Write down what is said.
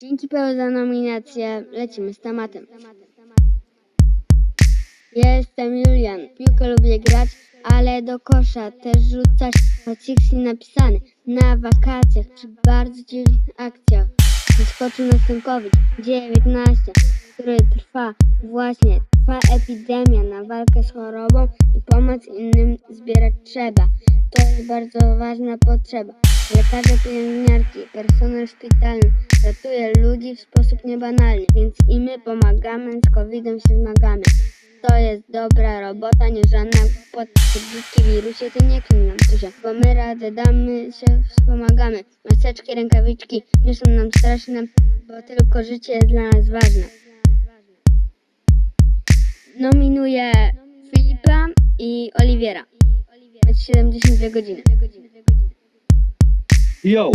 Dzięki Paweł za nominację. Lecimy z tematem. Jestem Julian. Piłkę lubię grać, ale do kosza też rzucać. Sixi napisany na wakacjach przy bardzo dziwnych akcjach. Wyskoczył na ten COVID-19, który trwa właśnie. Trwa epidemia na walkę z chorobą i pomoc innym zbierać trzeba. To jest bardzo ważna potrzeba. Lekarze, pielęgniarki, personel szpitalny ratuje ludzi w sposób niebanalny, więc i my pomagamy, z COVID-em się zmagamy. To jest dobra robota, nie żadna głupota. Brzydki wirusie, ty nie krzywdź nam Tusia, bo my radę damy, się wspomagamy. Maseczki, rękawiczki nie są nam straszne, bo tylko życie jest dla nas ważne. Nominuję Filipa i Oliwiera. Mecz 72 godziny. Yo,